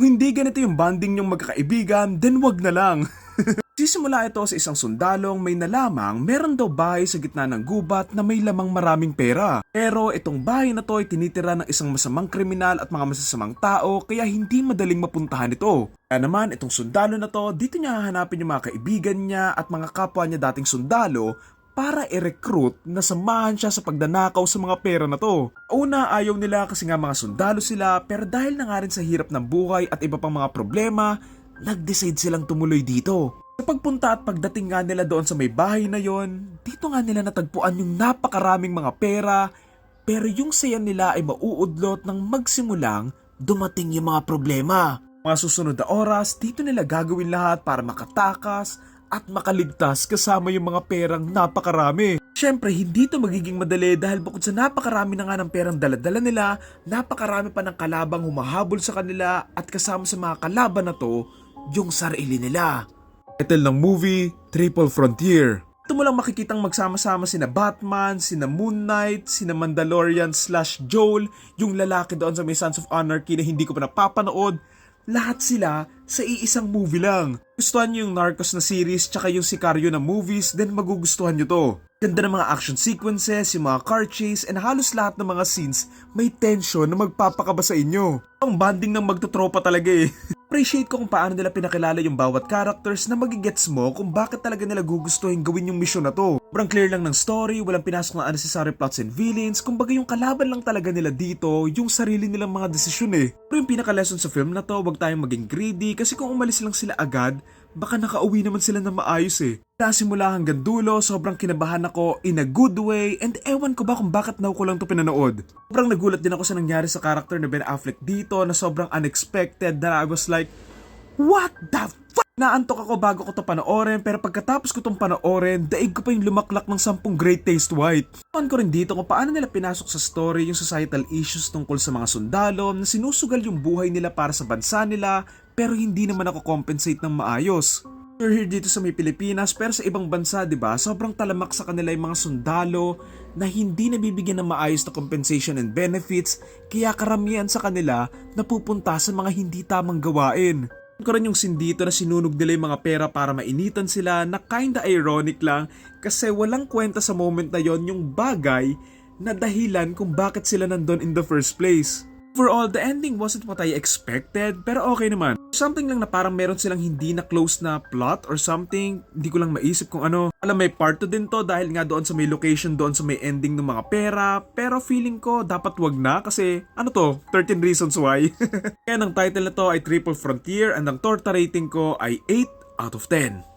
Kung hindi ganito yung bonding yung magkakaibigan, then wag na lang. Sisimula ito sa isang sundalong may nalamang meron daw bahay sa gitna ng gubat na may lamang maraming pera. Pero itong bahay na to ay tinitira ng isang masamang kriminal at mga masasamang tao kaya hindi madaling mapuntahan ito. Kaya naman itong sundalo na to, dito niya hahanapin yung mga kaibigan niya at mga kapwa niya dating sundalo para i-recruit na samahan siya sa pagdanakaw sa mga pera na to. Una, ayaw nila kasi nga mga sundalo sila pero dahil na nga rin sa hirap ng buhay at iba pang mga problema, nag-decide silang tumuloy dito. Sa pagpunta at pagdating nga nila doon sa may bahay na yon, dito nga nila natagpuan yung napakaraming mga pera, pero yung saya nila ay mauudlot nang magsimulang dumating yung mga problema. Mga susunod na oras, dito nila gagawin lahat para makatakas at makaligtas kasama yung mga perang napakarami. Siyempre, hindi to magiging madali dahil bukod sa napakarami na nga ng perang daladala nila, napakarami pa ng kalabang humahabol sa kanila at kasama sa mga kalaban na to, yung sarili nila. Title ng movie, Triple Frontier. Ito mo lang makikitang magsama-sama sina Batman, sina Moon Knight, sina Mandalorian slash Joel, yung lalaki doon sa may Sons of Anarchy na hindi ko pa napapanood. Lahat sila sa iisang movie lang. Gustuhan nyo yung Narcos na series tsaka yung Sicario na movies, then magugustuhan nyo to. Ganda ng mga action sequences, yung mga car chase, and halos lahat ng mga scenes may tension na magpapakaba sa inyo. Ang banding ng magtotropa talaga eh. Appreciate ko kung paano nila pinakilala yung bawat characters na magigets mo kung bakit talaga nila gugustuhin gawin yung mission na to. Sobrang clear lang ng story, walang pinasok na unnecessary plots and villains, kumbaga yung kalaban lang talaga nila dito, yung sarili nilang mga desisyon eh. Pero yung pinaka-lesson sa film na to, wag tayong maging greedy kasi kung umalis lang sila agad, baka nakauwi naman sila na maayos eh. Kaya simula hanggang dulo, sobrang kinabahan ako in a good way and ewan ko ba kung bakit now ko lang to pinanood. Sobrang nagulat din ako sa nangyari sa character na Ben Affleck dito na sobrang unexpected that I was like, What the fuck? Naantok ako bago ko to panoorin pero pagkatapos ko tong panoorin, daig ko pa yung lumaklak ng sampung Great Taste White. Tuwan ko rin dito kung paano nila pinasok sa story yung societal issues tungkol sa mga sundalo na sinusugal yung buhay nila para sa bansa nila pero hindi naman ako compensate ng maayos. We're here dito sa may Pilipinas pero sa ibang bansa, 'di ba? Sobrang talamak sa kanila yung mga sundalo na hindi nabibigyan ng maayos na compensation and benefits kaya karamihan sa kanila napupunta sa mga hindi tamang gawain ko rin yung scene dito na sinunog nila yung mga pera para mainitan sila na kinda ironic lang kasi walang kwenta sa moment na yon yung bagay na dahilan kung bakit sila nandun in the first place. Overall, the ending wasn't what I expected pero okay naman. Something lang na parang meron silang hindi na close na plot or something, hindi ko lang maisip kung ano. Alam may part 2 din to dahil nga doon sa may location, doon sa may ending ng mga pera, pero feeling ko dapat wag na kasi ano to, 13 reasons why. Kaya ang title na to ay Triple Frontier and ang torta rating ko ay 8 out of 10.